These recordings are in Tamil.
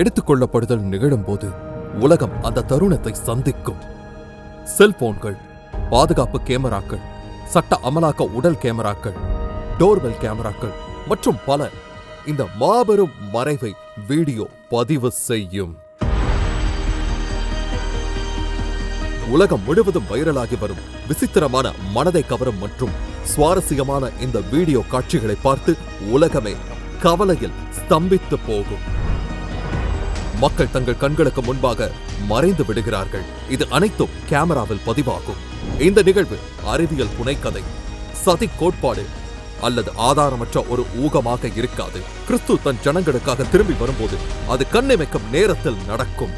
எடுத்துக்கொள்ளப்படுதல் நிகழும்போது உலகம் அந்த தருணத்தை சந்திக்கும். செல்போன்கள் பாதுகாப்பு கேமராக்கள் சட்ட அமலாக்க உடல் கேமராக்கள் டோர்வெல் கேமராக்கள் மற்றும் பல. இந்த மாபெரும் மறைவை வீடியோ பதிவு செய்யும். உலகம் முழுவதும் வைரலாகி வரும் விசித்திரமான மனதை கவரும் மற்றும் சுவாரஸ்யமான இந்த வீடியோ காட்சிகளை பார்த்து உலகமே கவலையில் ஸ்தம்பித்து போகும். மக்கள் தங்கள் கண்களுக்கு முன்பாக மறைந்து விடுகிறார்கள். இது அனைத்தும் கேமராவில் பதிவாகும். இந்த நிகழ்வு அறிவியல் புனைக்கதை சதி கோட்பாடு அல்லது ஆதாரமற்ற ஒரு ஊகமாக இருக்காது. கிறிஸ்து தன் ஜனங்களுக்காக திரும்பி வரும்போது அது கண்ணிமைக்கும் நேரத்தில் நடக்கும்.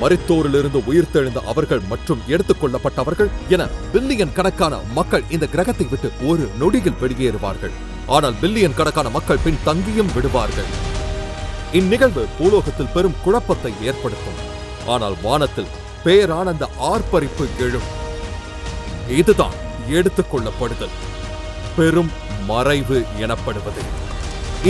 மருத்துவரிலிருந்து உயிர்த்தெழுந்த அவர்கள் மற்றும் எடுத்துக்கொள்ளப்பட்டவர்கள் என பில்லியன் கணக்கான மக்கள் இந்த கிரகத்தை விட்டு ஒரு நொடியில் வெளியேறுவார்கள். ஆனால் பில்லியன் கணக்கான மக்கள் பின் தங்கியும் விடுவார்கள். இந்நிகழ்வு பூலோகத்தில் பெரும் குழப்பத்தை ஏற்படுத்தும். ஆனால் வானத்தில் பேரானந்த ஆர்ப்பரிப்பு எழும். இதுதான் எடுத்துக்கொள்ளப்படுதல் பெரும் மறைவு எனப்படுவது.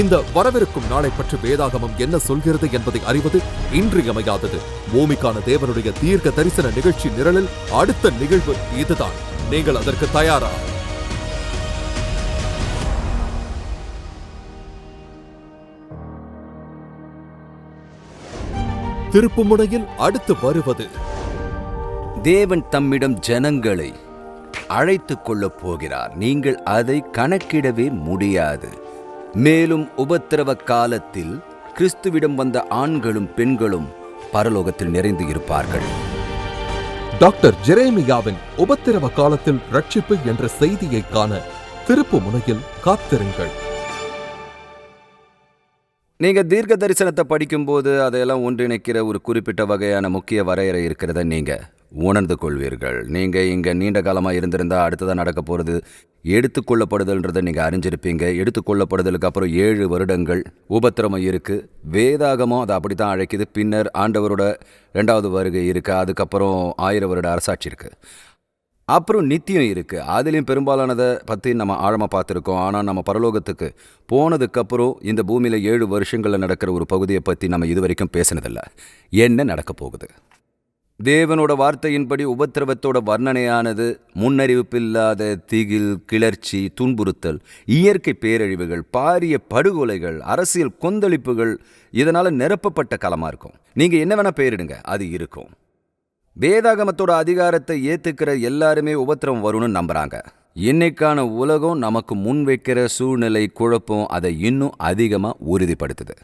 இந்த வரவிருக்கும் நாளை பற்றி வேதாகமம் என்ன சொல்கிறது என்பதை அறிவது இன்றியமையாதது. பூமிக்கான தேவனுடைய தீர்க்க தரிசன நிகழ்ச்சி நிரலில் அடுத்த நிகழ்வு இதுதான். நீங்கள் அதற்கு தயாரா? திருப்புமுனையில் அடுத்து வருவது. தேவன் தம்மிடம் ஜனங்களை அழைத்துக் கொள்ளப் போகிறார். நீங்கள் அதை கணக்கிடவே முடியாது. மேலும் உபத்திரவ காலத்தில் கிறிஸ்துவிடம் வந்த ஆண்களும் பெண்களும் பரலோகத்தில் நிறைந்து இருப்பார்கள். டாக்டர் ஜெரேமியாவின் உபத்திரவ காலத்தில் ரட்சிப்பு என்ற செய்தியை காண திருப்பு முனையில் காத்திருங்கள். நீங்கள் தீர்க்க தரிசனத்தை படிக்கும்போது அதையெல்லாம் ஒன்றிணைக்கிற ஒரு குறிப்பிட்ட வகையான முக்கிய வரையறை இருக்கிறத நீங்கள் உணர்ந்து கொள்வீர்கள். நீங்கள் இங்கே நீண்ட காலமாக இருந்திருந்தால் அடுத்ததாக நடக்க போகிறது எடுத்துக்கொள்ளப்படுதல்ன்றதை நீங்கள் அறிஞ்சிருப்பீங்க. எடுத்துக்கொள்ளப்படுதலுக்கு அப்புறம் ஏழு வருடங்கள் உபத்திரமம் இருக்குது வேதாகமும் அதை அப்படித்தான் அழைக்குது. பின்னர் ஆண்டவரோட ரெண்டாவது வருகை இருக்குது அதுக்கப்புறம் ஆயிரம் வருட அரசாட்சி இருக்குது அப்புறம் நித்தியம் இருக்குது அதுலேயும் பெரும்பாலானதை பற்றி நம்ம ஆழமாக பார்த்துருக்கோம். ஆனால் நம்ம பரலோகத்துக்கு போனதுக்கப்புறம் இந்த பூமியில் ஏழு வருஷங்களில் நடக்கிற ஒரு பகுதியை பற்றி நம்ம இது வரைக்கும் என்ன நடக்க போகுது? தேவனோட வார்த்தையின்படி உபத்திரவத்தோட வர்ணனையானது முன்னறிவிப்பில்லாத திகில் கிளர்ச்சி துன்புறுத்தல் இயற்கை பேரழிவுகள் பாரிய படுகொலைகள் அரசியல் கொந்தளிப்புகள் இதனால் நிரப்பப்பட்ட களமாக இருக்கும். நீங்கள் என்ன வேணால் பேரிடுங்க. அது இருக்கும். வேதாகமத்தோட அதிகாரத்தை ஏத்துக்கிற எல்லாருமே உபத்திரம் வரும்னு நம்புறாங்க. இன்னைக்கான உலகம் நமக்கு முன்வைக்கிற சூழ்நிலை குழப்பம் அதை இன்னும் அதிகமா உறுதிப்படுத்துது.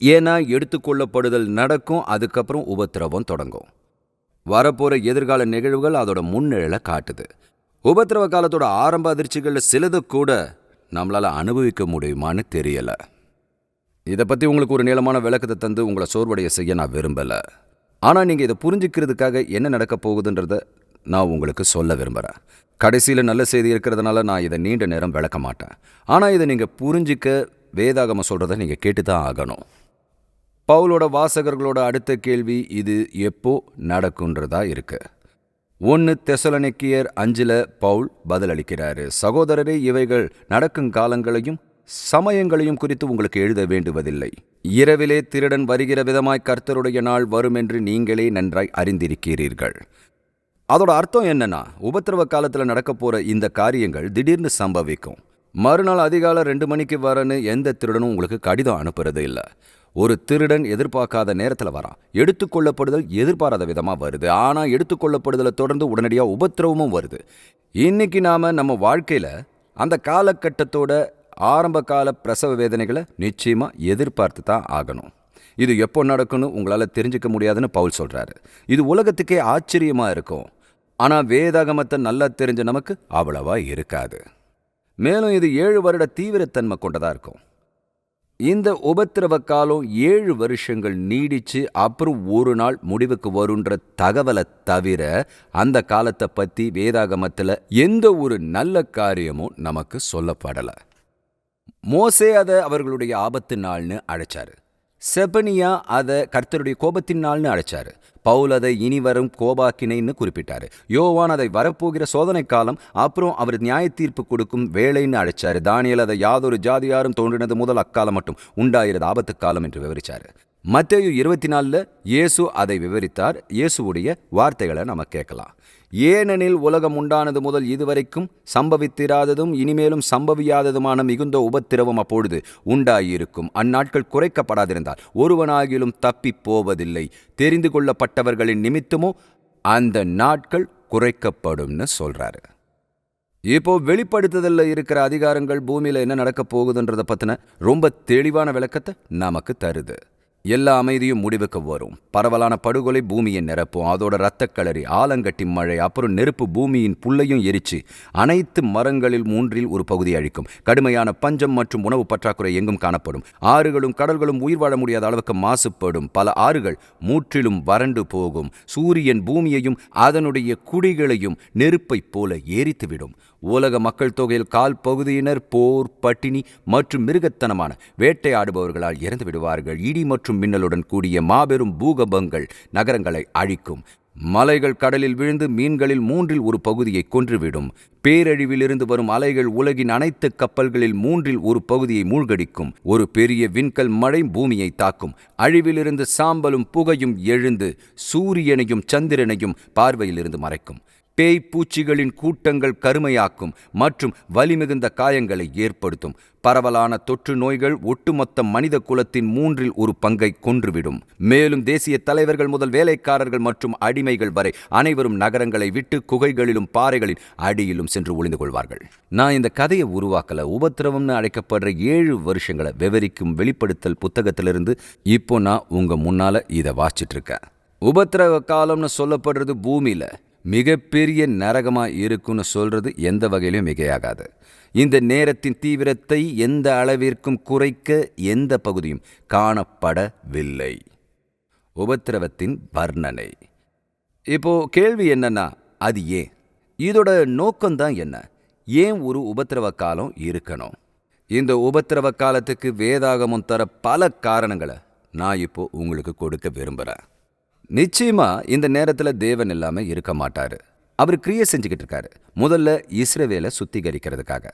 ஏன்னா எடுத்துக்கொள்ளப்படுதல் நடக்கும் அதுக்கப்புறம் உபத்திரவம் தொடங்கும். வரப்போற எதிர்கால நிகழ்வுகள் அதோட முன்னிழலை காட்டுது. உபத்திரவ காலத்தோட ஆரம்ப அதிர்ச்சிகளில் சிலது கூட நம்மளால அனுபவிக்க முடியுமான்னு தெரியல. இதை பற்றி உங்களுக்கு ஒரு நீளமான விளக்கத்தை தந்து உங்களை சோர்வடைய செய்ய நான் விரும்பலை. ஆனால் நீங்கள் இதை புரிஞ்சுக்கிறதுக்காக என்ன நடக்க போகுதுன்றத நான் உங்களுக்கு சொல்ல விரும்புகிறேன் கடைசியில் நல்ல செய்தி இருக்கிறதுனால நான் இதை நீண்ட நேரம் விளக்க மாட்டேன். ஆனால் இதை நீங்கள் புரிஞ்சிக்க வேதாகமம் சொல்கிறத நீங்கள் கேட்டு தான் ஆகணும். பவுலோட வாசகர்களோட அடுத்த கேள்வி இது எப்போ நடக்குன்றதா இருக்கு. ஒன்று தெசலனிக்கியர் அஞ்சில் பவுல் பதிலளிக்கிறாரு சகோதரரே இவைகள் நடக்கும் காலங்களையும் சமயங்களையும் குறித்து உங்களுக்கு எழுத வேண்டுவதில்லை. இரவிலே திருடன் வருகிற விதமாய் கர்த்தருடைய நாள் வரும் என்று நீங்களே நன்றாய் அறிந்திருக்கிறீர்கள். அதோட அர்த்தம் என்னன்னா உபத்திரவ காலத்தில் நடக்க போகிற இந்த காரியங்கள் திடீர்னு சம்பவிக்கும். மறுநாள் அதிகாலை ரெண்டு மணிக்கு வரன்னு எந்த திருடனும் உங்களுக்கு கடிதம் அனுப்புறது இல்லை. ஒரு திருடன் எதிர்பார்க்காத நேரத்தில் வரான். எடுத்துக்கொள்ளப்படுதல் எதிர்பாராத விதமாக வருது. ஆனால் எடுத்துக்கொள்ளப்படுதலை தொடர்ந்து உடனடியாக உபத்திரவமும் வருது. இன்னைக்கு நாம் நம்ம வாழ்க்கையில் அந்த காலகட்டத்தோட ஆரம்பகால பிரசவ வேதனைகளை நிச்சயமாக எதிர்பார்த்து தான் ஆகணும். இது எப்போ நடக்கும்னு உங்களால் தெரிஞ்சுக்க முடியாதுன்னு பவுல் சொல்கிறாரு இது உலகத்துக்கே ஆச்சரியமாக இருக்கும். ஆனால் வேதாகமத்தை நல்லா தெரிஞ்ச நமக்கு அவ்வளவா இருக்காது. மேலும் இது ஏழு வருட தீவிரத்தன்மை கொண்டதாக இருக்கும். இந்த உபத்திரவ காலம் ஏழு வருஷங்கள் நீடிச்சு அப்புறம் ஒரு நாள் முடிவுக்கு வருன்ற தகவலை தவிர அந்த காலத்தை பற்றி வேதாகமத்தில் எந்த ஒரு நல்ல காரியமும் நமக்கு சொல்லப்படலை. மோசே அதை அவர்களுடைய ஆபத்து நாள்னு அழைச்சாரு. செபனியா அதை கர்த்தருடைய கோபத்தின் நாள்னு அழைச்சாரு. பவுல் அதை இனி வரும் கோபாக்கினைன்னு குறிப்பிட்டாரு. யோவான் அதை வரப்போகிற சோதனை காலம் அப்புறம் அவர் நியாய தீர்ப்பு கொடுக்கும் வேலைன்னு அழைச்சாரு. தானியல் அதை யாதொரு ஜாதியாரும் தோன்றினது முதல் அக்காலம் மட்டும் உண்டாயிரது ஆபத்து காலம் என்று விவரிச்சாரு. மத்தேயு இருபத்தி நாலில் இயேசு அதை விவரித்தார். இயேசுவுடைய வார்த்தைகளை நம்ம கேட்கலாம். ஏனெனில் உலகம் உண்டானது முதல் இதுவரைக்கும் சம்பவித்திராததும் இனிமேலும் சம்பவியாததுமான மிகுந்த உபத்திரவம் அப்பொழுது உண்டாயிருக்கும். அந்நாட்கள் குறைக்கப்படாதிருந்தால் ஒருவனாகிலும் தப்பிப் போவதில்லை. தெரிந்து கொள்ளப்பட்டவர்களின் நிமித்தமோ அந்த நாட்கள் குறைக்கப்படும்னு சொல்றாரு. இப்போ வெளிப்படுத்துதல்ல இருக்கிற அதிகாரங்கள் பூமியில என்ன நடக்க போகுதுன்றதை பத்தின ரொம்ப தெளிவான விளக்கத்தை நமக்கு தருது. எல்லா அமைதியும் முடிவுக்கு வரும். பரவலான படுகொலை பூமியை நிரப்பும். அதோட இரத்தக்களறி ஆலங்கட்டி மழை அப்புறம் நெருப்பு பூமியின் புல்லையும் எரிச்சு அனைத்து மரங்களில் மூன்றில் ஒரு பகுதி அழிக்கும். கடுமையான பஞ்சம் மற்றும் உணவு பற்றாக்குறை எங்கும் காணப்படும். ஆறுகளும் கடல்களும் உயிர் வாழ முடியாத அளவுக்கு மாசுபடும். பல ஆறுகள் மூற்றிலும் வறண்டு போகும். சூரியன் பூமியையும் அதனுடைய குடிகளையும் நெருப்பைப் போல எரித்துவிடும். உலக மக்கள் தொகையில் கால் பகுதியினர் போர் பட்டினி மற்றும் மிருகத்தனமான வேட்டையாடுபவர்களால் இறந்து விடுவார்கள். இடி மற்றும் மின்னலுடன் கூடிய மாபெரும் பூகம்பங்கள் நகரங்களை அழிக்கும். மலைகள் கடலில் விழுந்து மீன்களில் மூன்றில் ஒரு பகுதியை கொன்றுவிடும். பேரழிவிலிருந்து வரும் அலைகள் உலகின் அனைத்து கப்பல்களில் மூன்றில் ஒரு பகுதியை மூழ்கடிக்கும். ஒரு பெரிய விண்கல் மழை பூமியை தாக்கும். அழிவிலிருந்து சாம்பலும் புகையும் எழுந்து சூரியனையும் சந்திரனையும் பார்வையிலிருந்து மறைக்கும். பேய் பூச்சிகளின் கூட்டங்கள் கருமையாக்கும் மற்றும் வலிமிகுந்த காயங்களை ஏற்படுத்தும். பரவலான தொற்று நோய்கள் ஒட்டுமொத்த மனித குலத்தின் மூன்றில் ஒரு பங்கை கொன்றுவிடும். மேலும் தேசிய தலைவர்கள் முதல் வேலைக்காரர்கள் மற்றும் அடிமைகள் வரை அனைவரும் நகரங்களை விட்டு குகைகளிலும் பாறைகளின் அடியிலும் சென்று ஒளிந்து கொள்வார்கள். நான் இந்த கதையை உருவாக்கல. உபத்திரவம்னு அழைக்கப்படுற ஏழு வருஷங்களை விவரிக்கும் வெளிப்படுத்தல் புத்தகத்திலிருந்து இப்போ நான் உங்க முன்னால இதை வாசிச்சிட்டு இருக்கேன். உபத்திரவ காலம்னு சொல்லப்படுறது பூமியில. மிகப்பெரிய நரகமா இருக்குன்னு சொல்றது எந்த வகையிலும் மிகையாகாது. இந்த நேரத்தின் தீவிரத்தை எந்த அளவிற்கும் குறைக்க எந்த பகுதியும் காணப்படவில்லை. உபத்திரவத்தின் வர்ணனை. இப்போ கேள்வி என்னன்னா அது ஏன்? இதோட நோக்கம்தான் என்ன? ஏன் ஒரு உபத்திரவ காலம் இருக்கணும்? இந்த உபத்திரவ காலத்துக்கு வேதாகமம் தர பல காரணங்களை நான் இப்போ உங்களுக்கு கொடுக்க விரும்புகிறேன் நிச்சயமா இந்த நேரத்தில் தேவன் இல்லாமல் இருக்க மாட்டார். அவர் கிரியை செஞ்சுக்கிட்டு இருக்காரு. முதல்ல இஸ்ரவேலை சுத்திகரிக்கிறதுக்காக.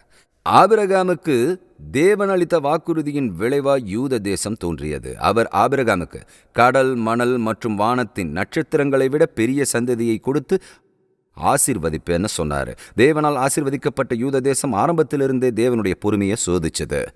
ஆபிரகாமுக்கு தேவன் அளித்த வாக்குறுதியின் விளைவா யூத தேசம் தோன்றியது. அவர் ஆபிரகாமுக்கு கடல் மணல் மற்றும் வானத்தின் நட்சத்திரங்களை விட பெரிய சந்ததியை கொடுத்து ஆசிர்வதிப்பேன்னு சொன்னார். தேவனால் ஆசிர்வதிக்கப்பட்ட யூத தேசம் ஆரம்பத்திலிருந்தே தேவனுடைய பொறுமையை சோதிச்சது.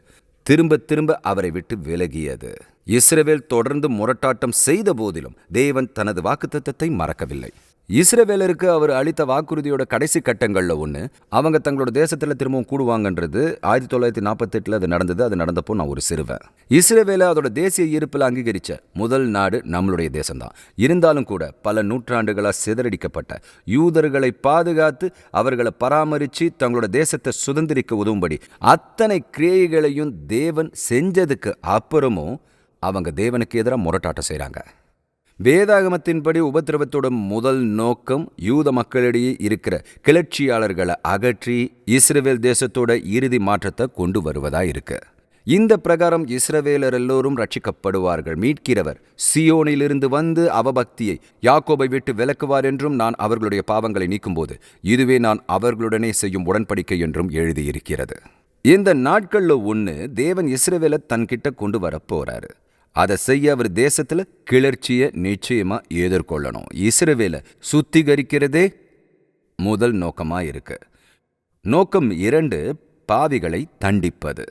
திரும்ப திரும்ப அவரை விட்டு விலகியது. இஸ்ரேவேல் தொடர்ந்து முரட்டாட்டம் செய்த போதிலும் தேவன் தனது வாக்குத்தத்தை மறக்கவில்லை. இஸ்ரவேலருக்கு அவர் அளித்த வாக்குறுதியோட கடைசி கட்டங்களில் ஒன்று அவங்க தங்களோட தேசத்துல திரும்பவும் கூடுவாங்கன்றது ஆயிரத்தி தொள்ளாயிரத்தி நாற்பத்தெட்டில் அது நடந்தது. அது நடந்தப்போ நான் ஒரு சிறுவன். இஸ்ரேவேல அதோட தேசிய ஈர்ப்பில் அங்கீகரிச்ச முதல் நாடு நம்மளுடைய தேசம்தான். இருந்தாலும் கூட பல நூற்றாண்டுகளாக சிதறடிக்கப்பட்ட யூதர்களை பாதுகாத்து அவர்களை பராமரித்து தங்களோட தேசத்தை சுதந்திரிக்க உதவும்படி அத்தனை கிரியைகளையும் தேவன் செஞ்சதுக்கு அப்புறமும் அவங்க தேவனுக்கு எதிராக முரட்டாட்டம் செய்கிறாங்க வேதாகமத்தின்படி உபத்திரவத்தோட முதல் நோக்கம் யூத மக்களிடையே இருக்கிற கிளர்ச்சியாளர்களை அகற்றி இஸ்ரேவேல் தேசத்தோட இறுதி மாற்றத்தை கொண்டு வருவதா இருக்கு. இந்த பிரகாரம் இஸ்ரவேலர் எல்லோரும் ரட்சிக்கப்படுவார்கள். மீட்கிறவர் சியோனிலிருந்து வந்து அவபக்தியை யாக்கோபை விட்டு விலக்குவார் என்றும் நான் அவர்களுடைய பாவங்களை நீக்கும்போது இதுவே நான் அவர்களுடனே செய்யும் உடன்படிக்கை என்றும் எழுதியிருக்கிறது. இந்த நாட்கள்ல ஒன்று தேவன் இஸ்ரவேலை தன்கிட்ட கொண்டு வர போறாரு. அதை செய்ய அவர் தேசத்துல கிளர்ச்சியை நிச்சயமா எதிர்கொள்ளணும். இஸ்ரவேலை சுத்திகரிக்கிறதே முதல் நோக்கமா இருக்கு. நோக்கம் இரண்டு பாவிகளை தண்டிப்பது.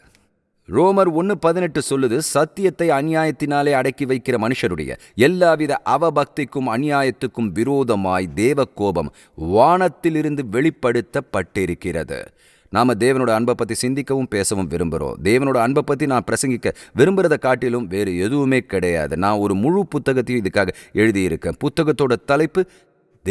ரோமர் ஒன்று பதினெட்டு சொல்லுது சத்தியத்தை அநியாயத்தினாலே அடக்கி வைக்கிற மனுஷருடைய எல்லாவித அவபக்திக்கும் அநியாயத்துக்கும் விரோதமாய் தேவ கோபம் வானத்திலிருந்து வெளிப்படுத்தப்பட்டிருக்கிறது. நாம் தேவனோட அன்பை பற்றி சிந்திக்கவும் பேசவும் விரும்புகிறோம் தேவனோட அன்பை பற்றி நான் பிரசங்கிக்க விரும்புகிறத காட்டிலும் வேறு எதுவுமே கிடையாது. நான் ஒரு முழு புத்தகத்தையும் இதுக்காக எழுதியிருக்கேன். புத்தகத்தோட தலைப்பு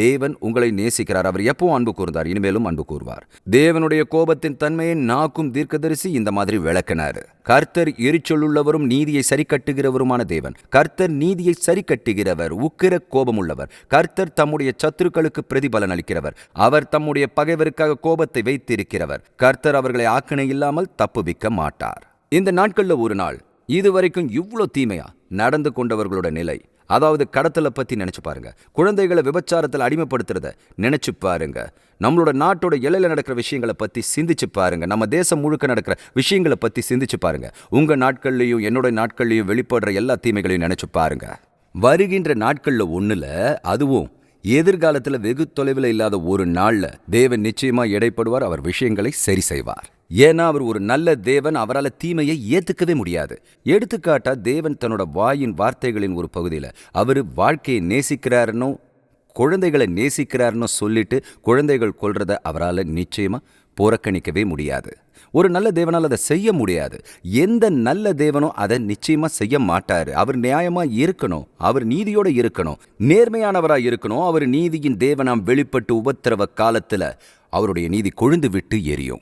தேவன் உங்களை நேசிக்கிறார். அவர் எப்போ அன்பு கூர்ந்தார் இனிமேலும் அன்பு கூறுவார் தேவனுடைய கோபத்தின் தன்மையை நாக்கும் தீர்க்கதரிசி இந்த மாதிரி விளக்கினார். கர்த்தர் எரிச்சொல்லுள்ளவரும் நீதியை சரி கட்டுகிறவருமான தேவன். கர்த்தர் நீதியை சரி கட்டுகிறவர் உக்கிர கோபமுள்ளவர். கர்த்தர் தம்முடைய சத்துருக்களுக்கு பிரதிபலன் அளிக்கிறவர். அவர் தம்முடைய பகைவருக்காக கோபத்தை வைத்திருக்கிறவர். கர்த்தர் அவர்களை ஆக்கினை இல்லாமல் தப்புவிக்க மாட்டார். இந்த நாட்களில் ஒரு நாள் இதுவரைக்கும் இவ்வளோ தீமையா நடந்து கொண்டவர்களோட நிலை. அதாவது கடத்தலை பற்றி நினச்சி பாருங்க. குழந்தைகளை விபச்சாரத்தில் அடிமைப்படுத்துறத நினச்சி பாருங்க. நம்மளோட நாட்டோட எல்லையில் நடக்கிற விஷயங்களை பற்றி சிந்திச்சு பாருங்க. நம்ம தேசம் முழுக்க நடக்கிற விஷயங்களை பற்றி சிந்திச்சு பாருங்க. உங்கள் நாட்கள்லையும் என்னோட நாட்கள்லையும் வெளிப்படுற எல்லா தீமைகளையும் நினச்சி பாருங்க. வருகின்ற நாட்களில் ஒன்றில் அதுவும் எதிர்காலத்துல வெகு தொலைவில் இல்லாத ஒரு நாள்ல தேவன் நிச்சயமா எடைப்படுவார் அவர் விஷயங்களை சரி செய்வார். ஏன்னா அவர் ஒரு நல்ல தேவன் அவரால் தீமையை ஏத்துக்கவே முடியாது. எடுத்துக்காட்டா தேவன் தன்னோட வாயின் வார்த்தைகளின் ஒரு பகுதியில் அவர் வாழ்க்கையை நேசிக்கிறாருன்னு குழந்தைகளை நேசிக்கிறாருன்னு சொல்லிட்டு குழந்தைகள் கொள்றதை அவரால் நிச்சயமா புறக்கணிக்கவே முடியாது. ஒரு நல்ல தேவனால் அதை செய்ய முடியாது. எந்த நல்ல தேவனும் அதை நிச்சயமா செய்ய மாட்டாரு. அவர் நியாயமா இருக்கணும். அவர் நீதியோட இருக்கணும். நேர்மையானவரா இருக்கணும். அவர் நீதியின் தேவனாம் வெளிப்பட்டு உபத்திரவ காலத்துல அவருடைய நீதி கொழுந்து விட்டு எரியும்.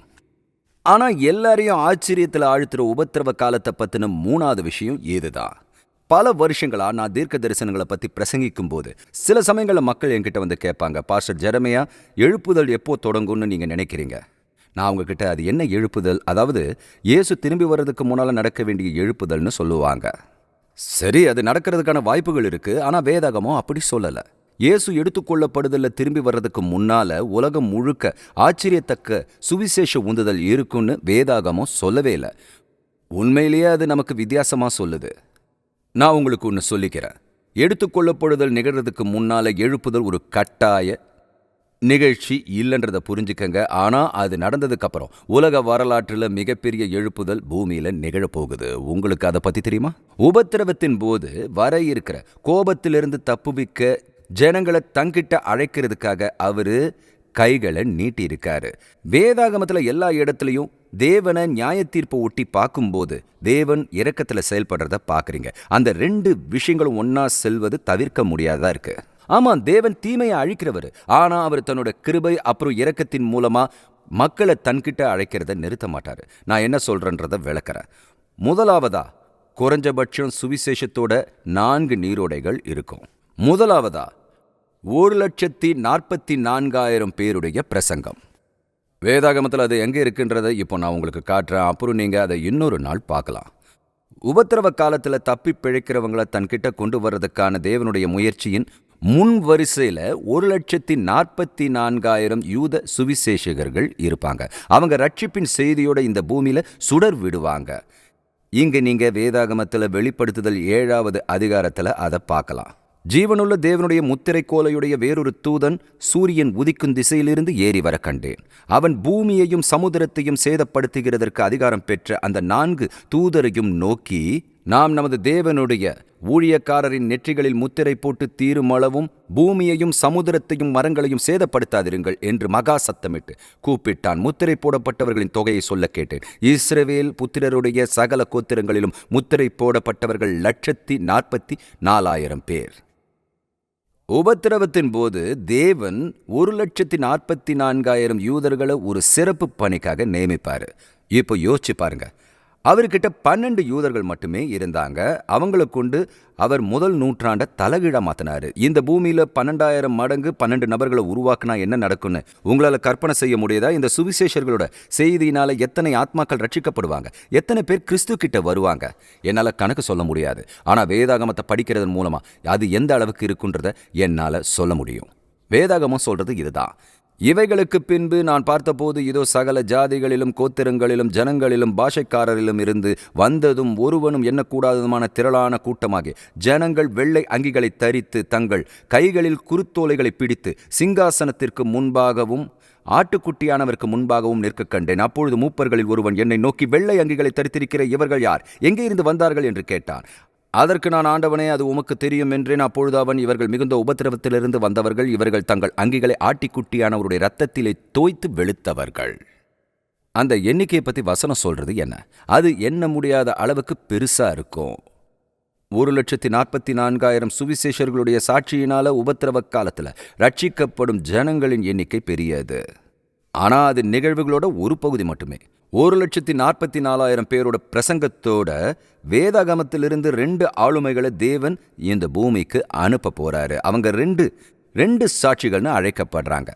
ஆனா எல்லாரையும் ஆச்சரியத்துல ஆழ்த்துற உபத்திரவ காலத்தை பத்தின மூணாவது விஷயம் இதுதான். பல வருஷங்களா நான் தீர்க்க தரிசனங்களை பத்தி பிரசங்கிக்கும் போது சில சமயங்களில் மக்கள் என்கிட்ட வந்து கேட்பாங்க பாஸ்டர் ஜெரமையா எழுப்புதல் எப்போ தொடங்கும்னு நீங்க நினைக்கிறீங்க? நான் உங்ககிட்ட அது என்ன எழுப்புதல்? அதாவது இயேசு திரும்பி வர்றதுக்கு முன்னால் நடக்க வேண்டிய எழுப்புதல்னு சொல்லுவாங்க. சரி அது நடக்கிறதுக்கான வாய்ப்புகள் இருக்கு. ஆனால் வேதாகமோ அப்படி சொல்லலை. இயேசு எடுத்துக்கொள்ளப்படுதலில் திரும்பி வர்றதுக்கு முன்னால உலகம் முழுக்க ஆச்சரியத்தக்க சுவிசேஷ உந்துதல் இருக்குன்னு வேதாகமோ சொல்லவே இல்லை. உண்மையிலேயே அது நமக்கு வித்தியாசமா சொல்லுது. நான் உங்களுக்கு ஒன்று சொல்லிக்கிறேன். எடுத்துக்கொள்ளப்படுதல் நிகழ்றதுக்கு முன்னால எழுப்புதல் ஒரு கட்டாய நிகழ்ச்சி இல்லைன்றத புரிஞ்சுக்கங்க. ஆனால் அது நடந்ததுக்கப்புறம் உலக வரலாற்றில் மிகப்பெரிய எழுப்புதல் பூமியில் நிகழப்போகுது. உங்களுக்கு அதை பற்றி தெரியுமா? உபத்திரவத்தின் போது வர இருக்கிற கோபத்திலிருந்து தப்புவிக்க ஜனங்களை தங்கிட்ட அழைக்கிறதுக்காக அவர் கைகளை நீட்டியிருக்காரு. வேதாகமத்தில் வேதாகமத்துல எல்லா இடத்துலையும் தேவனை நியாய தீர்ப்பை ஒட்டி பார்க்கும்போது தேவன் இறக்கத்தில் செயல்படுறத பார்க்குறீங்க. அந்த ரெண்டு விஷயங்களும் ஒன்றா செல்வது தவிர்க்க முடியாததாக இருக்கு. ஆமா தேவன் தீமையை அழிக்கிறவர். ஆனா அவர் தன்னோட கிருபை அப்புறம் இறக்கத்தின் மூலமா மக்களை தன்கிட்ட அழைக்கிறத நிறுத்த மாட்டாரு. நான் என்ன சொல்றேன்றத விளக்கிறேன். முதலாவதா குறைஞ்சபட்சம் சுவிசேஷத்தோட நான்கு நீரோடைகள் இருக்கும். முதலாவதா ஒரு லட்சத்தி நாற்பத்தி நான்காயிரம் பேருடைய பிரசங்கம். வேதாகமத்தில் அது எங்கே இருக்குன்றதை இப்போ நான் உங்களுக்கு காட்டுறேன். அப்புறம் நீங்கள் அதை இன்னொரு நாள் பார்க்கலாம். உபத்திரவ காலத்தில் தப்பி பிழைக்கிறவங்கள தன்கிட்ட கொண்டு வர்றதுக்கான தேவனுடைய முயற்சியின் முன் வரிசையில் ஒரு லட்சத்தி நாற்பத்தி நான்காயிரம் யூத சுவிசேஷகர்கள் இருப்பாங்க. அவங்க ரட்சிப்பின் செய்தியோட இந்த பூமியில சுடர் விடுவாங்க. இங்க நீங்க வேதாகமத்தில் வெளிப்படுத்துதல் ஏழாவது அதிகாரத்துல அதை பார்க்கலாம் ஜீவனுள்ள தேவனுடைய முத்திரை கோலையுடைய வேறொரு தூதன் சூரியன் உதிக்கும் திசையிலிருந்து ஏறி வர கண்டேன். அவன் பூமியையும் சமுத்திரத்தையும் சேதப்படுத்துகிறதற்கு அதிகாரம் பெற்ற அந்த நான்கு தூதரையும் நோக்கி நாம் நமது தேவனுடைய ஊழியக்காரரின் நெற்றிகளில் முத்திரை போட்டு தீருமளவும் பூமியையும் சமுத்திரத்தையும் மரங்களையும் சேதப்படுத்தாதிருங்கள் என்று மகா சத்தமிட்டு கூப்பிட்டான். முத்திரை போடப்பட்டவர்களின் தொகையை சொல்ல கேட்டேன். இஸ்ரவேல் புத்திரருடைய சகல கோத்திரங்களிலும் முத்திரை போடப்பட்டவர்கள் லட்சத்தி நாற்பத்தி நாலாயிரம் பேர். உபத்திரவத்தின் போது தேவன் ஒரு லட்சத்தி நாற்பத்தி நான்காயிரம் யூதர்களை ஒரு சிறப்பு பணிக்காக நியமிப்பாரு. இப்போ யோசிச்சு பாருங்க. அவர்கிட்ட பன்னெண்டு யூதர்கள் மட்டுமே இருந்தாங்க. அவங்கள கொண்டு அவர் முதல் நூற்றாண்டை தலகீழா மாத்தினாரு. இந்த பூமியில பன்னெண்டாயிரம் மடங்கு பன்னெண்டு நபர்களை உருவாக்குனா என்ன நடக்கும்னு உங்களால கற்பனை செய்ய முடியுதா? இந்த சுவிசேஷர்களோட செய்தியினால எத்தனை ஆத்மாக்கள் ரட்சிக்கப்படுவாங்க? எத்தனை பேர் கிறிஸ்து கிட்ட வருவாங்க? என்னால கணக்கு சொல்ல முடியாது. ஆனா வேதாகமத்தை படிக்கிறதன் மூலமா அது எந்த அளவுக்கு இருக்குன்றத என்னால சொல்ல முடியும். வேதாகமம் சொல்றது இதுதான். இவைகளுக்கு பின்பு நான் பார்த்தபோது இதோ சகல ஜாதிகளிலும் கோத்திரங்களிலும் ஜனங்களிலும் பாஷைக்காரரிலும் இருந்து வந்ததும் ஒருவனும் எண்ணக்கூடாததுமான திரளான கூட்டமாகி ஜனங்கள் வெள்ளை அங்கிகளை தரித்து தங்கள் கைகளில் குருத்தோலைகளை பிடித்து சிங்காசனத்திற்கு முன்பாகவும் ஆட்டுக்குட்டியானவருக்கு முன்பாகவும் நிற்க கண்டேன். அப்பொழுது மூப்பர்களில் ஒருவன் என்னை நோக்கி வெள்ளை அங்கிகளை தரித்திருக்கிற இவர்கள் யார்? எங்கே இருந்து வந்தார்கள்? என்று கேட்டான். அதற்கு நான் ஆண்டவனே அது உமக்கு தெரியும் என்றேன். அப்பொழுது அவன் இவர்கள் மிகுந்த உபத்திரவத்திலிருந்து வந்தவர்கள் இவர்கள் தங்கள் அங்கிகளை ஆட்டிக்குட்டியானவருடைய ரத்தத்திலே தோய்த்து வெளுத்தவர்கள். அந்த எண்ணிக்கையை பற்றி வசனம் சொல்றது என்ன? அது எண்ண முடியாத அளவுக்கு பெருசா இருக்கும். ஒரு லட்சத்தி நாற்பத்தி நான்காயிரம் சுவிசேஷர்களுடைய சாட்சியினால உபத்திரவ காலத்தில் ரட்சிக்கப்படும் ஜனங்களின் எண்ணிக்கை பெரியது. ஆனால் அது நிகழ்வுகளோட ஒரு பகுதி மட்டுமே. ஒரு லட்சத்தி நாற்பத்தி நாலாயிரம் பேரோட பிரசங்கத்தோட வேதாகமத்திலிருந்து ரெண்டு ஆளுமைகளை தேவன் இந்த பூமிக்கு அனுப்ப போறாரு. அவங்க ரெண்டு ரெண்டு சாட்சிகள்னு அழைக்கப்படுறாங்க.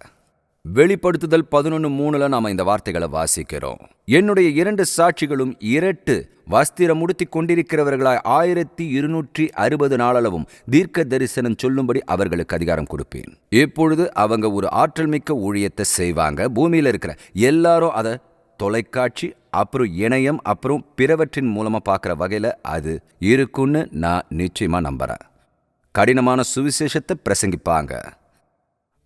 வெளிப்படுத்துதல் பதினொன்று மூணுல நாம இந்த வார்த்தைகளை வாசிக்கிறோம். என்னுடைய இரண்டு சாட்சிகளும் இரட்டு வஸ்திரம் உடுத்தி கொண்டிருக்கிறவர்களாய் ஆயிரத்தி இருநூற்றி அறுபது நாளளவும் தீர்க்க தரிசனம் சொல்லும்படி அவர்களுக்கு அதிகாரம் கொடுப்பேன். இப்பொழுது அவங்க ஒரு ஆற்றல் மிக்க ஊழியத்தை செய்வாங்க. பூமியில இருக்கிற எல்லாரும் அதை தொலைக்காட்சி அப்புறம் இணையம் அப்புறம் பிறவற்றின் மூலமாக பார்க்குற வகையில் அது இருக்குன்னு நான் நிச்சயமாக நம்புகிறேன் கடினமான சுவிசேஷத்தை பிரசங்கிப்பாங்க.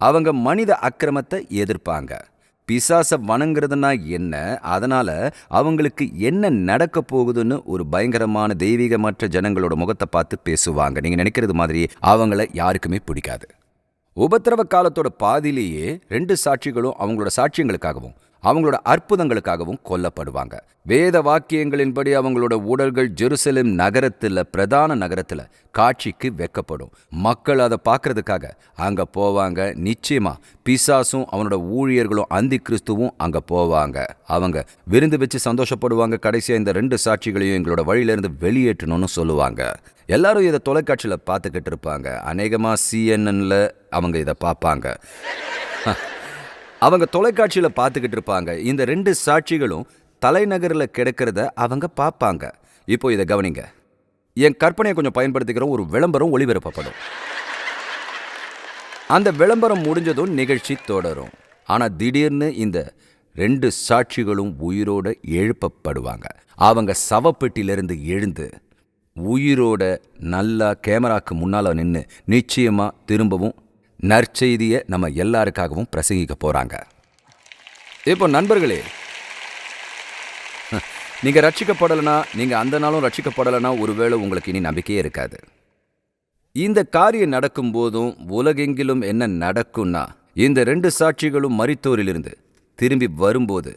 அவங்க மனித அக்கிரமத்தை எதிர்ப்பாங்க. பிசாசை வணங்குறதுனா என்ன? அதனால் அவங்களுக்கு என்ன நடக்க போகுதுன்னு ஒரு பயங்கரமான தெய்வீகமற்ற ஜனங்களோட முகத்தை பார்த்து பேசுவாங்க. நீங்கள் நினைக்கிறது மாதிரி அவங்கள யாருக்குமே பிடிக்காது. உபத்திரவ காலத்தோட பாதியிலேயே ரெண்டு சாட்சிகளும் அவங்களோட சாட்சியங்களுக்காகவும் அவங்களோட அற்புதங்களுக்காகவும் கொல்லப்படுவாங்க. வேத வாக்கியங்களின்படி அவங்களோட உடல்கள் ஜெருசலேம் நகரத்தில் பிரதான நகரத்தில் காட்சிக்கு வைக்கப்படும். மக்கள் அதை பார்க்கறதுக்காக அங்கே போவாங்க. நிச்சயமா பிசாசும் அவனோட ஊழியர்களும் அந்தி கிறிஸ்துவும் அங்கே போவாங்க. அவங்க விருந்து வச்சு சந்தோஷப்படுவாங்க. கடைசியாக இந்த ரெண்டு சாட்சிகளையும் எங்களோட வழியிலேருந்து வெளியேற்றணும்னு சொல்லுவாங்க. எல்லாரும் இதை தொலைக்காட்சியில் பார்த்துக்கிட்டு இருப்பாங்க. அநேகமாக சிஎன்என்ல அவங்க இதை பார்ப்பாங்க அவங்க தொலைக்காட்சியில் பார்த்துக்கிட்டு இருப்பாங்க. இந்த ரெண்டு சாட்சிகளும் தலைநகரில் கிடக்கிறத அவங்க பார்ப்பாங்க. இப்போ இதை கவனிங்க. என் கற்பனையை கொஞ்சம் பயன்படுத்திக்கிற ஒரு விளம்பரம் ஒளிபரப்பப்படும். அந்த விளம்பரம் முடிஞ்சதும் நிகழ்ச்சி தொடரும். ஆனால் திடீர்னு இந்த ரெண்டு சாட்சிகளும் உயிரோட எழுப்பப்படுவாங்க. அவங்க சவப்பெட்டியிலிருந்து எழுந்து உயிரோட நல்லா கேமராக்கு முன்னால் நின்று நிச்சயமாக திரும்பவும் நற்செய்தியை நம்ம எல்லாருக்காகவும் பிரசங்கிக்க போகிறாங்க இப்போ நண்பர்களே நீங்கள் ரட்சிக்கப்படலைனா நீங்க அந்த நாளும் ரட்சிக்கப்படலைனா ஒருவேளை உங்களுக்கு இனி நம்பிக்கையே இருக்காது. இந்த காரியம் நடக்கும்போதும் உலகெங்கிலும் என்ன நடக்கும்னா இந்த ரெண்டு சாட்சிகளும் மறித்தோரிலிருந்து திரும்பி வரும்போது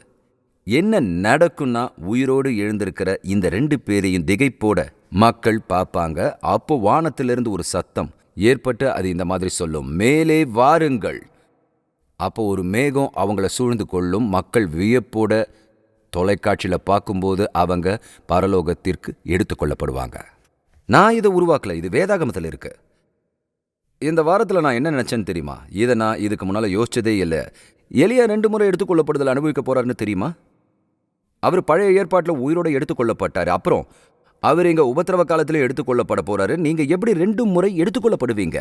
என்ன நடக்கும்னா உயிரோடு எழுந்திருக்கிற இந்த ரெண்டு பேரையும் திகைப்போட மக்கள் பார்ப்பாங்க. அப்போ வானத்திலிருந்து ஒரு சத்தம் ஏற்பட்டு அது இந்த மாதிரி சொல்லும். மேலே வாருங்கள். அப்போ ஒரு மேகம் அவங்கள சூழ்ந்து கொள்ளும். மக்கள் வியப்போட தொலைக்காட்சியில் பார்க்கும்போது அவங்க பரலோகத்திற்கு எடுத்துக்கொள்ளப்படுவாங்க நான் இதை உருவாக்கல. இது வேதாகமத்தில் இருக்கு. இந்த வாரத்தில் நான் என்ன நினச்சேன்னு தெரியுமா? இதை நான் இதுக்கு முன்னால் யோசிச்சதே இல்லை. எலியா ரெண்டு முறை எடுத்துக்கொள்ளப்படுதல் அனுபவிக்க போறாருன்னு தெரியுமா? அவர் பழைய ஏற்பாட்டில் உயிரோட எடுத்துக்கொள்ளப்பட்டார் அப்புறம் அவர் இங்கே உபத்திரவ காலத்தில் எடுத்துக்கொள்ளப்பட போறாரு. நீங்க எப்படி ரெண்டு முறை எடுத்துக்கொள்ளப்படுவீங்க?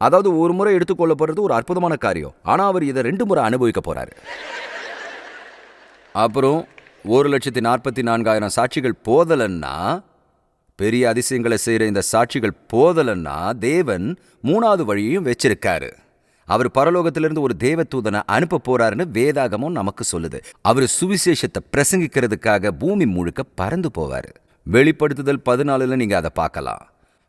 அதாவது ஒரு முறை எடுத்துக்கொள்ளப்படுறது ஒரு அற்புதமான காரியம். ஆனா அவர் இதை ரெண்டு முறை அனுபவிக்க போறாரு. அப்புறம் ஒரு லட்சத்தி நாற்பத்தி நான்காயிரம் சாட்சிகள் போதலன்னா பெரிய அதிசயங்களை செய்கிற இந்த சாட்சிகள் போதலன்னா தேவன் மூணாவது வழியையும் வச்சிருக்காரு. அவர் பரலோகத்திலிருந்து ஒரு தேவதூதனை அனுப்ப போறாருன்னு வேதாகமும் நமக்கு சொல்லுது. அவர் சுவிசேஷத்தை பிரசங்கிக்கிறதுக்காக பூமி முழுக்க பறந்து போவாரு. வெளிப்படுத்துதல் பதினாலுல நீங்க அதை பார்க்கலாம்.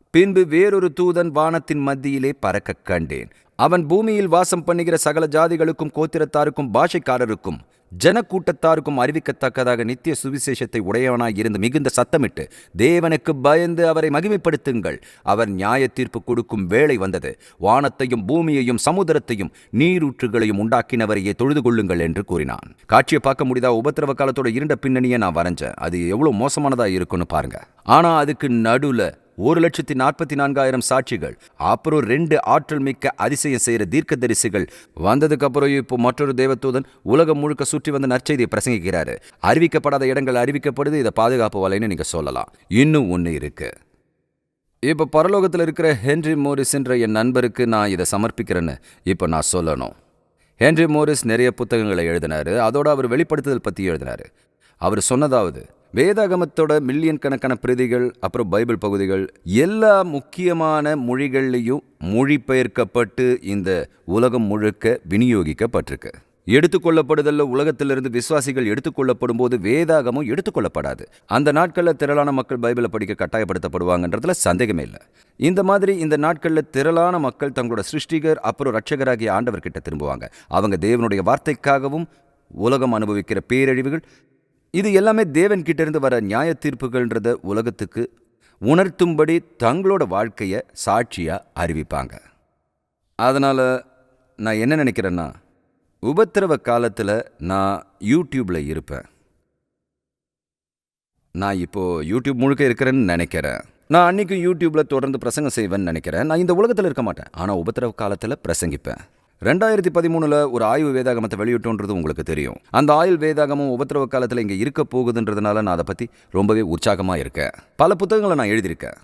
பின்பு வேறொரு தூதன் வானத்தின் மத்தியிலே பறக்க கண்டேன். அவன் பூமியில் வாசம் பண்ணுகிற சகல ஜாதிகளுக்கும் கோத்திரத்தாருக்கும் பாஷைக்காரருக்கும் ஜனக்கூட்டத்தாருக்கும் அறிவிக்கத்தக்கதாக நித்திய சுவிசேஷத்தை உடையவனாய் இருந்து மிகுந்த சத்தமிட்டு தேவனுக்கு பயந்து அவரை மகிமைப்படுத்துங்கள். அவர் நியாய தீர்ப்பு கொடுக்கும் வேளை வந்தது. வானத்தையும் பூமியையும் சமுதிரத்தையும் நீரூற்றுகளையும் உண்டாக்கினவரையே தொழுது கொள்ளுங்கள் என்று கூறினான். காட்சியை பார்க்க முடியாத? உபத்திரவ காலத்தோட இருண்ட பின்னணியை நான் வரைஞ்சேன். அது எவ்வளவு மோசமானதா இருக்குன்னு பாருங்க. ஆனா அதுக்கு நடுவில் ஒரு லட்சத்தி நாற்பத்தி நான்காயிரம் சாட்சிகள். அப்புறம் ரெண்டு ஆற்றல் மிக்க அதிசயம் செய்யற தீர்க்கதரிசிகள். வந்ததுக்கு அப்புறம் இப்போ மற்றொரு தேவதூதன் உலகம் முழுக்க சுற்றி வந்து நற்செய்தியை பிரசங்கிக்கிறாரு. அறிவிக்கப்படாத இடங்கள் அறிவிக்கப்படுது இதை பாதுகாப்பு வலைன்னு நீங்க சொல்லலாம். இன்னும் ஒன்று இருக்கு. இப்போ பரலோகத்தில் இருக்கிற ஹென்ரி மோரிஸ்ன்ற என் நண்பருக்கு நான் இதை சமர்ப்பிக்கிறேன்னு இப்போ நான் சொல்லணும். ஹென்ரி மோரிஸ் நிறைய புத்தகங்களை எழுதினாரு. அதோட அவர் வெளிப்படுத்துதல் பற்றி எழுதினார். அவர் சொன்னதாவது வேதாகமத்தோட மில்லியன் கணக்கான பிரதிகள் அப்புறம் பைபிள் பகுதிகள் எல்லா முக்கியமான மொழிகள்லையும் மொழிபெயர்க்கப்பட்டு இந்த உலகம் முழுக்க விநியோகிக்கப்பட்டிருக்கு. எடுத்துக்கொள்ளப்படுதல்ல உலகத்திலிருந்து விசுவாசிகள் எடுத்துக்கொள்ளப்படும் போது வேதாகமும் எடுத்துக்கொள்ளப்படாது. அந்த நாட்களில் திரளான மக்கள் பைபிளை படிக்க கட்டாயப்படுத்தப்படுவாங்கன்றதுல சந்தேகமே இல்லை. இந்த மாதிரி இந்த நாட்களில் திரளான மக்கள் தங்களோட சிருஷ்டிகர் அப்புறம் ரட்சகராகிய ஆண்டவர்கிட்ட திரும்புவாங்க. அவங்க தேவனுடைய வார்த்தைக்காகவும் உலகம் அனுபவிக்கிற பேரழிவுகள் இது எல்லாமே தேவன் வர நியாய தீர்ப்புகள்ன்றத உலகத்துக்கு உணர்த்தும்படி தங்களோட வாழ்க்கையை சாட்சியாக அறிவிப்பாங்க. அதனால் நான் என்ன நினைக்கிறேன்னா உபத்திரவ காலத்தில் நான் யூடியூப்பில் இருப்பேன். நான் இப்போது யூடியூப் முழுக்க இருக்கிறேன்னு நினைக்கிறேன். நான் அன்றைக்கும் யூடியூப்பில் தொடர்ந்து பிரசங்கம் செய்வேன்னு நினைக்கிறேன். நான் இந்த உலகத்தில் இருக்க மாட்டேன். ஆனால் உபத்திரவ காலத்தில் பிரசங்கிப்பேன். ரெண்டாயிரத்தி பதிமூணுல ஒரு ஆய்வு வேதாகமத்தை வெளியிட்டோன்றது உங்களுக்கு தெரியும். அந்த ஆயுள் வேதாகமும் உபத்திரவ காலத்தில் இங்கே இருக்க போகுதுன்றதுனால நான் அதை பற்றி ரொம்பவே உற்சாகமாக இருக்கேன். பல புத்தகங்களை நான் எழுதியிருக்கேன்.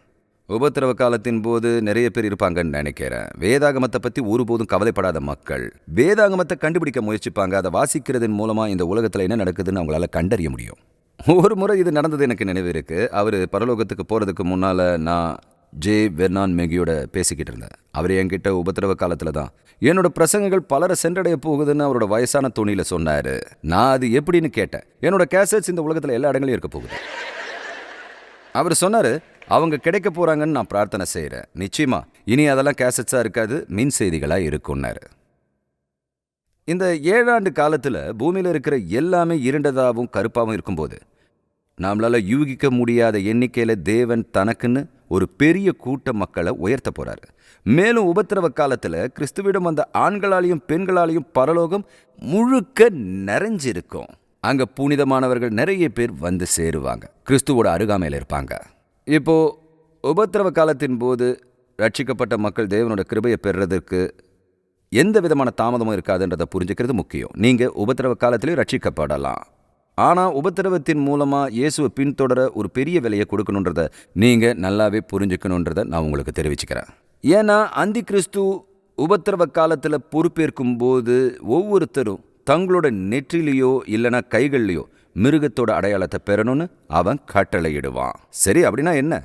உபத்திரவ காலத்தின் போது நிறைய பேர் இருப்பாங்கன்னு நினைக்கிறேன். வேதாகமத்தை பற்றி ஒருபோதும் கவலைப்படாத மக்கள். வேதாகமத்தை கண்டுபிடிக்க முயற்சிப்பாங்க. அதை வாசிக்கிறதன் மூலமாக இந்த உலகத்தில் என்ன நடக்குதுன்னு அவங்களால கண்டறிய முடியும். ஒரு முறை இது நடந்தது எனக்கு நினைவு இருக்குது அவர் பரலோகத்துக்கு போகிறதுக்கு முன்னால் நான் ஜே. வெர்னான் மேகியோட பேசிக்கிட்டு இருந்தேன். அவர் என்கிட்ட உபத்திரவ காலத்தில் தான். என்னோட பிரசங்கங்கள் பலரை சென்றடைய போகுதுன்னு அவரோட வயசான துணியில் சொன்னார். நான் அது எப்படின்னு கேட்டேன். என்னோட கேசட்ஸ் இந்த உலகத்தில் எல்லா இடங்களையும் இருக்க போகுது. அவர் சொன்னார் அவங்க கிடைக்க போகிறாங்கன்னு நான் பிரார்த்தனை செய்கிறேன் நிச்சயமா இனி அதெல்லாம் கேசட்ஸாக இருக்காது மின் செய்திகளாக இருக்கும்னாரு. இந்த ஏழாண்டு காலத்தில் பூமியில் இருக்கிற எல்லாமே இருண்டதாகவும் கருப்பாகவும் இருக்கும்போது நம்மளால் யூகிக்க முடியாத எண்ணிக்கையில் தேவன் தனக்குன்னு ஒரு பெரிய கூட்ட மக்களை உயர்த்த போகிறாரு மேலும் உபத்திரவ காலத்தில் கிறிஸ்துவிடம் வந்த ஆண்களாலையும் பெண்களாலையும் பரலோகம் முழுக்க நிறைஞ்சிருக்கும். அங்கே புனிதமானவர்கள் நிறைய பேர் வந்து சேருவாங்க. கிறிஸ்துவோட அருகாமையில் இருப்பாங்க. இப்போ உபத்திரவ காலத்தின் போது ரட்சிக்கப்பட்ட மக்கள் தேவனோட கிருபையை பெறுறதுக்கு எந்த விதமான தாமதமும் இருக்காதுன்றதை புரிஞ்சுக்கிறது முக்கியம். நீங்கள் உபத்திரவ காலத்திலையும் ரட்சிக்கப்படலாம். ஆனால் உபத்திரவத்தின் மூலமாக இயேசுவை பின்தொடர ஒரு பெரிய விலையை கொடுக்கணுன்றத நீங்கள் நல்லாவே புரிஞ்சுக்கணுன்றத நான் உங்களுக்கு தெரிவிச்சுக்கிறேன். ஏன்னா அந்தி கிறிஸ்து உபத்திரவ காலத்தில் பொறுப்பேற்கும் போது ஒவ்வொருத்தரும் தங்களோட நெற்றிலேயோ இல்லைனா கைகள்லையோ மிருகத்தோட அடையாளத்தை பெறணும்னு அவன் கட்டளையிடுவான். சரி அப்படின்னா என்ன?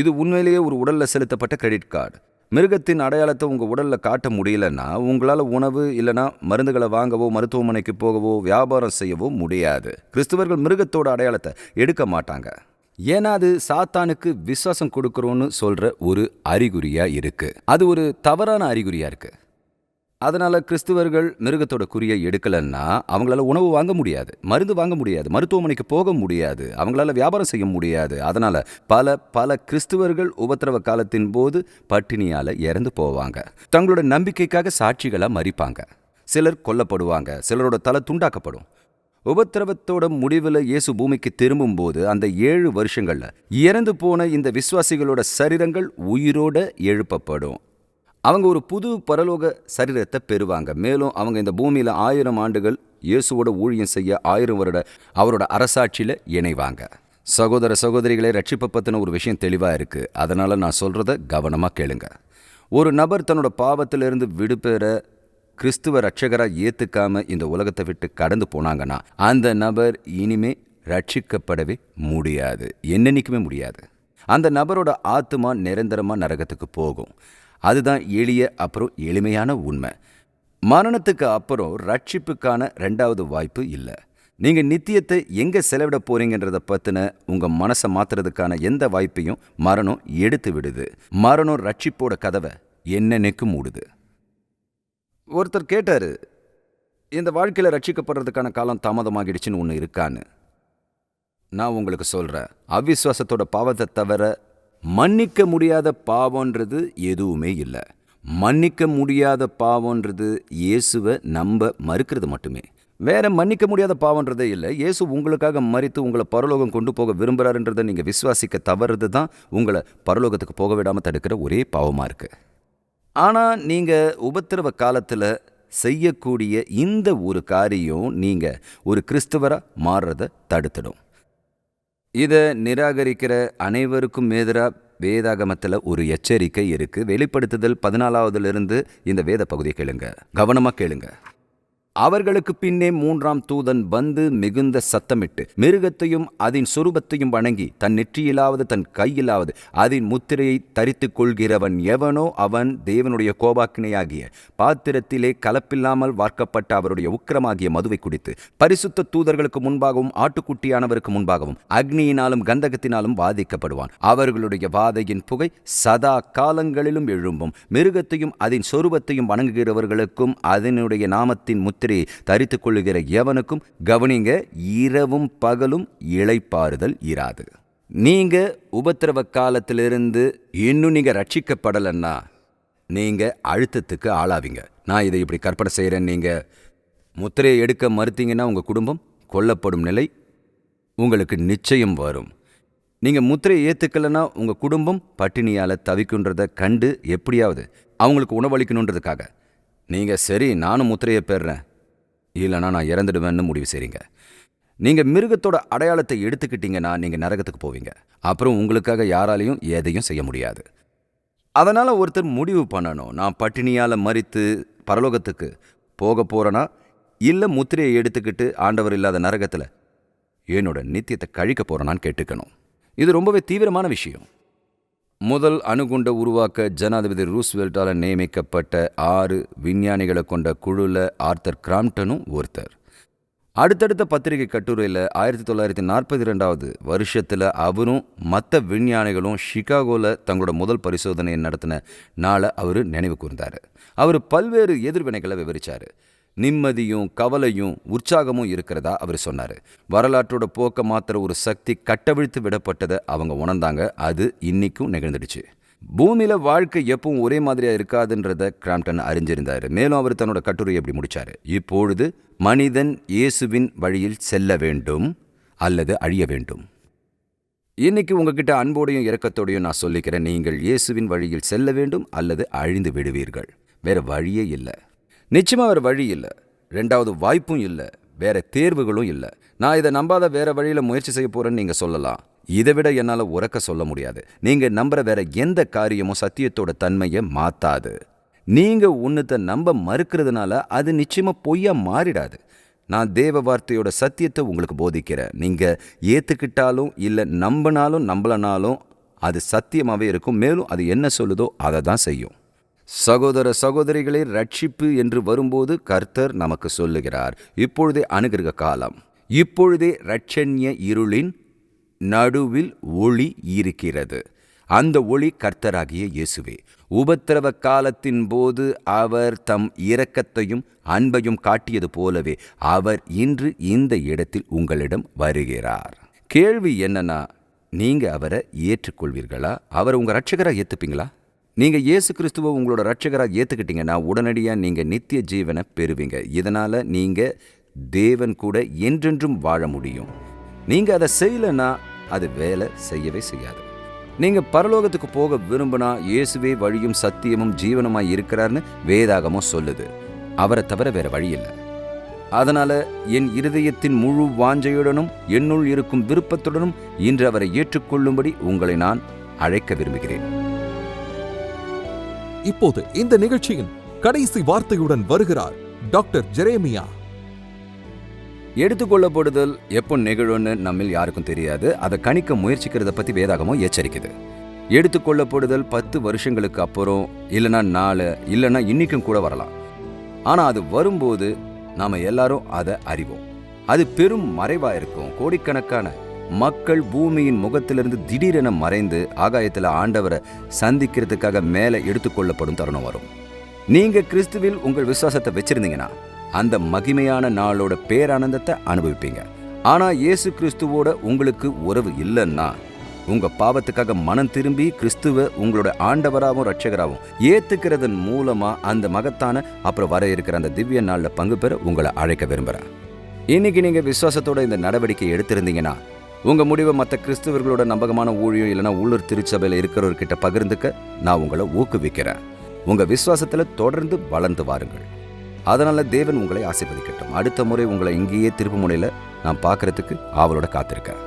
இது உண்மையிலேயே ஒரு உடலில் செலுத்தப்பட்ட கிரெடிட் கார்டு. மிருகத்தின் அடையாளத்தை உங்கள் உடலில் காட்ட முடியலன்னா உங்களால் உணவு இல்லைனா மருந்துகளை வாங்கவோ மருத்துவமனைக்கு போகவோ வியாபாரம் செய்யவோ முடியாது. கிறிஸ்துவர்கள் மிருகத்தோட அடையாளத்தை எடுக்க மாட்டாங்க. ஏன்னா அது சாத்தானுக்கு விசுவாசம் கொடுக்குறோன்னு சொல்கிற ஒரு அறிகுறியாக இருக்குது அது ஒரு தவறான அறிகுறியாக இருக்குது அதனால கிறிஸ்துவர்கள் மிருகத்தோட குறியை எடுக்கலன்னா அவங்களால உணவு வாங்க முடியாது மருந்து வாங்க முடியாது மருத்துவமனைக்கு போக முடியாது அவங்களால வியாபாரம் செய்ய முடியாது. அதனால பல பல கிறிஸ்துவர்கள் உபத்திரவ காலத்தின் போது பட்டினியால இறந்து போவாங்க. தங்களோட நம்பிக்கைக்காக சாட்சிகளா மறிப்பாங்க. சிலர் கொல்லப்படுவாங்க சிலரோட தலை துண்டாக்கப்படும். உபத்திரவத்தோட முடிவில் இயேசு பூமிக்கு திரும்பும்போது அந்த ஏழு வருஷங்கள்ல இறந்து போன இந்த விசுவாசிகளோட சரீரங்கள் உயிரோட எழுப்பப்படும். அவங்க ஒரு புது பரலோக சரீரத்தை பெறுவாங்க. மேலும் அவங்க இந்த பூமியில் ஆயிரம் ஆண்டுகள் இயேசுவோட ஊழியம் செய்ய ஆயிரம் வருட அவரோட அரசாட்சியில் இணைவாங்க. சகோதர சகோதரிகளை ரட்சிப்பை பற்றின ஒரு விஷயம் தெளிவாக இருக்குது அதனால் நான் சொல்கிறத கவனமாக கேளுங்க. ஒரு நபர் தன்னோட பாவத்திலிருந்து விடுபெற கிறிஸ்துவ ரட்சகராக ஏற்றுக்காமல் இந்த உலகத்தை விட்டு கடந்து போனாங்கன்னா அந்த நபர் இனிமே ரட்சிக்கப்படவே முடியாது. என்னன்னைக்குமே முடியாது. அந்த நபரோட ஆத்மா நிரந்தரமாக நரகத்துக்கு போகும். அதுதான் எளிய அப்புறம் எளிமையான உண்மை. மரணத்துக்கு அப்புறம் ரட்சிப்புக்கான ரெண்டாவது வாய்ப்பு இல்லை. நீங்கள் நித்தியத்தை எங்கே செலவிட போறீங்கன்றத பற்றின உங்கள் மனசை மாத்துறதுக்கான எந்த வாய்ப்பையும் மரணம் எடுத்து விடுது. மரணம் ரட்சிப்போட கதவை என்னென்னைக்கு மூடுது? ஒருத்தர் கேட்டார் இந்த வாழ்க்கையில் ரட்சிக்கப்படுறதுக்கான காலம் தாமதமாகிடுச்சுன்னு ஒன்று இருக்கான்னு. நான் உங்களுக்கு சொல்கிறேன் அவிஸ்வாசத்தோட பாவத்தை தவிர மன்னிக்க முடியாத பாவன்றது எதுவுமே இல்லை. மன்னிக்க முடியாத பாவம்ன்றது இயேசுவை நம்ப மறுக்கிறது மட்டுமே. வேற மன்னிக்க முடியாத பாவம்ன்றதே இல்லை. இயேசு உங்களுக்காக மறித்து உங்களை பரலோகம் கொண்டு போக விரும்புகிறாருன்றதை நீங்க விசுவாசிக்க தவறுது தான் உங்களை பரலோகத்துக்கு போக விடாம தடுக்கிற ஒரே பாவமா இருக்கு. ஆனா நீங்க உபத்திரவ காலத்துல செய்யக்கூடிய இந்த ஒரு காரியம் நீங்க ஒரு கிறிஸ்தவராக மாறுறத தடுத்துடும். இதை நிராகரிக்கிற அனைவருக்கும் எதிராக வேதாகமத்தில் ஒரு எச்சரிக்கை இருக்குது வெளிப்படுத்துதல் பதினாலாவதுலேருந்து இந்த வேத பகுதியை கேளுங்க. கவனமாக கேளுங்க. அவர்களுக்கு பின்னே மூன்றாம் தூதன் வந்து மிகுந்த சத்தமிட்டு மிருகத்தையும் அதன் சுரூபத்தையும் வணங்கி தன் நெற்றியிலாவது தன் கையிலாவது அதன் முத்திரையை தரித்துக் கொள்கிறவன் எவனோ அவன் தேவனுடைய கோபாக்கினையாகிய பாத்திரத்திலே கலப்பில்லாமல் வார்க்கப்பட்ட அவருடைய உக்கிரமாகிய மதுவை குடித்து பரிசுத்த தூதர்களுக்கு முன்பாகவும் ஆட்டுக்குட்டியானவருக்கு முன்பாகவும் அக்னியினாலும் கந்தகத்தினாலும் வாதிக்கப்படுவான். அவர்களுடைய வாதையின் புகை சதா காலங்களிலும் எழும்பும். மிருகத்தையும் அதன் சொரூபத்தையும் வணங்குகிறவர்களுக்கும் அதனுடைய நாமத்தின் முத்திரை தரித்து கொள்ளுகிற எவனுக்கும் கவனிங்க இரவும் பகலும் இழைப்பாறுதல் இராது. நீங்க உபத்திரவ காலத்திலிருந்து இன்னும் நீங்க ரட்சிக்கப்படலைன்னா நீங்க அழுத்தத்துக்கு ஆளாவீங்க. நான் இதை இப்படி கற்பனை செய்கிறேன் நீங்க முத்திரையை எடுக்க மறுத்தீங்கன்னா உங்கள் குடும்பம் கொல்லப்படும் நிலை உங்களுக்கு நிச்சயம் வரும். நீங்கள் முத்திரையை ஏற்றுக்கலைன்னா உங்கள் குடும்பம் பட்டினியால் தவிக்குன்றதை கண்டு எப்படியாவது அவங்களுக்கு உணவளிக்கணுன்றதுக்காக. நீங்கள் சரி நானும் முத்திரையை பெறுறேன். இல்லைனா நான் இறந்துடுவேன்னு முடிவு செய்கிறீங்க நீங்கள் மிருகத்தோட அடையாளத்தை எடுத்துக்கிட்டீங்கன்னா நீங்கள் நரகத்துக்கு போவீங்க. அப்புறம் உங்களுக்காக யாராலையும் எதையும் செய்ய முடியாது. அதனால் ஒருத்தர் முடிவு பண்ணணும். நான் பட்டினியால் மறித்து பரலோகத்துக்கு போக போகிறேன்னா இல்லை முத்திரையை எடுத்துக்கிட்டு ஆண்டவர் இல்லாத நரகத்தில் என்னோட நித்தியத்தை கழிக்க போகிறேனான்னு கேட்டுக்கணும். இது ரொம்பவே தீவிரமான விஷயம். முதல் அணுகுண்டை உருவாக்க ஜனாதிபதி ரூஸ்வெல்ட்டால் நியமிக்கப்பட்ட ஆறு விஞ்ஞானிகளை கொண்ட குழுல ஆர்த்தர் கிராம்டனும் ஒருத்தர். அடுத்தடுத்த பத்திரிகை கட்டுரையில் ஆயிரத்தி தொள்ளாயிரத்தி நாற்பத்தி ரெண்டாவது வருஷத்தில் அவரும் மற்ற விஞ்ஞானிகளும் ஷிகாகோவில் தங்களோட முதல் பரிசோதனையை நடத்தின நாளை அவர் நினைவு கூர்ந்தார். அவர் பல்வேறு எதிர்வினைகளை விவரித்தார் நிம்மதியும் கவலையும் உற்சாகமும் இருக்கிறதா? அவர் சொன்னார். வரலாற்றோட போக்க மாத்திர ஒரு சக்தி கட்டவிழ்த்து விடப்பட்டதை அவங்க உணர்ந்தாங்க. அது இன்னிக்கும் நிகழ்ந்துடுச்சு. பூமியில வாழ்க்கை எப்பவும் ஒரே மாதிரியா இருக்காதுன்றத கிராம்டன் அறிஞ்சிருந்தாரு. மேலும் அவர் தன்னோட கட்டுரையை எப்படி முடித்தார் இப்பொழுது மனிதன் இயேசுவின் வழியில் செல்ல வேண்டும் அல்லது அழிய வேண்டும். இன்னைக்கு உங்ககிட்ட அன்போடையும் இறக்கத்தோடையும் நான் சொல்லிக்கிறேன். நீங்கள் இயேசுவின் வழியில் செல்ல வேண்டும் அல்லது அழிந்து விடுவீர்கள். வேற வழியே இல்லை. நிச்சயமா வேற வழி இல்லை. ரெண்டாவது வாய்ப்பும் இல்லை. வேற தேர்வுகளும் இல்லை. நான் இதை நம்பாத வேற வழியில முயற்சி செய்ய போறேன்னு நீங்க சொல்லலாம். இதை விட என்னால் உறக்க சொல்ல முடியாது. நீங்க நம்புற வேற எந்த காரியமும் சத்தியத்தோட தன்மையை மாத்தாது. நீங்க உன்னத்தை நம்ப மறுக்கிறதுனால அது நிச்சயமா பொய்யா மாறிடாது. நான் தேவ வார்த்தையோட சத்தியத்தை உங்களுக்கு போதிக்கிறேன். நீங்க ஏத்துக்கிட்டாலும் இல்லை நம்பினாலும் நம்பலனாலும் அது சத்தியமாவே இருக்கும். மேலும் அது என்ன சொல்லுதோ அதை தான் செய்யும். சகோதர சகோதரிகளே ரட்சிப்பு என்று வரும்போது கர்த்தர் நமக்கு சொல்லுகிறார். இப்பொழுதே அனுகிரக காலம். இப்பொழுதே ரட்சண்ய இருளின் நடுவில் ஒளி இருக்கிறது. அந்த ஒளி கர்த்தராகிய இயேசுவே. உபத்திரவ காலத்தின் போது அவர் தம் இரக்கத்தையும் அன்பையும் காட்டியது போலவே அவர் இன்று இந்த இடத்தில் உங்களிடம் வருகிறார். கேள்வி என்னன்னா நீங்க அவரை ஏற்றுக்கொள்வீர்களா? அவரை உங்க ரட்சகரா ஏற்றுப்பீங்களா நீங்க இயேசு கிறிஸ்துவை உங்களோட ரட்சகராக ஏத்துக்கிட்டீங்கன்னா உடனடியாக நீங்க நித்திய ஜீவனை பெறுவீங்க. இதனால நீங்க தேவன் கூட என்றென்றும் வாழ முடியும். நீங்க அதை செய்யலைன்னா அது வேலை செய்யவே செய்யாது. நீங்க பரலோகத்துக்கு போக விரும்பினா இயேசுவே வழியும் சத்தியமும் ஜீவனுமாய் இருக்கிறார்னு வேதாகமும் சொல்லுது. அவரை தவிர வேற வழி இல்லை. அதனால என் இருதயத்தின் முழு வாஞ்சையுடனும் என்னுள் இருக்கும் விருப்பத்துடனும் இன்று அவரை ஏற்றுக்கொள்ளும்படி உங்களை நான் அழைக்க விரும்புகிறேன். இப்போது இந்த நிகழ்ச்சியின் கடைசி வார்த்தையுடன் வருகிறார் டாக்டர் ஜெரேமியா. எடுத்துக்கொள்ளப்படுதல் எப்போ நிகழும்னு நம்மில் யாருக்கும் தெரியாது. அதை கணிக்க முயற்சிக்கிறத பத்தி வேதாகமும் எச்சரிக்குது. எடுத்துக்கொள்ளப்படுதல் பத்து வருஷங்களுக்கு அப்புறம் இல்லைன்னா நாலு இல்லைன்னா இன்னைக்கும் கூட வரலாம். ஆனால் அது வரும்போது நாம் எல்லாரும் அதை அறிவோம். அது பெரும் மறைவாக இருக்கும். கோடிக்கணக்கான மக்கள் பூமியின் முகத்திலிருந்து திடீரென மறைந்து ஆகாயத்துல ஆண்டவரை சந்திக்கிறதுக்காக மேலே எடுத்துக்கொள்ளப்படும் தருணம் வரும். நீங்க கிறிஸ்துவில் உங்கள் விசுவாசத்தை வச்சிருந்தீங்கன்னா அந்த மகிமையான நாளோட பேரானந்தத்தை அனுபவிப்பீங்க. ஆனா இயேசு கிறிஸ்துவோட உங்களுக்கு உறவு இல்லைன்னா உங்க பாவத்துக்காக மனம் திரும்பி கிறிஸ்துவ உங்களோட ஆண்டவராகவும் ரட்சகராகவும் ஏற்றுக்கிறதன் மூலமா அந்த மகத்தான அப்புறம் வர இருக்கிற அந்த திவ்ய நாளில் பங்கு பெற உங்களை அழைக்க விரும்புகிறேன் இன்னைக்கு நீங்க விசுவாசத்தோட இந்த நடவடிக்கை எடுத்திருந்தீங்கன்னா உங்கள் முடிவை மற்ற கிறிஸ்துவர்களோட நம்பகமான ஊழியம் இல்லைனா உள்ளூர் திருச்சபையில் இருக்கிறவர்கிட்ட பகிர்ந்துக்க நான் உங்களை ஊக்குவிக்கிறேன். உங்கள் விசுவாசத்தில் தொடர்ந்து வளர்ந்து வாருங்கள். அதனால் தேவன் உங்களை ஆசீர்வதிக்கட்டும். அடுத்த முறை உங்களை இங்கேயே திருப்பு முனையில் நான் பார்க்கறதுக்கு ஆவலோட காத்திருக்கேன்.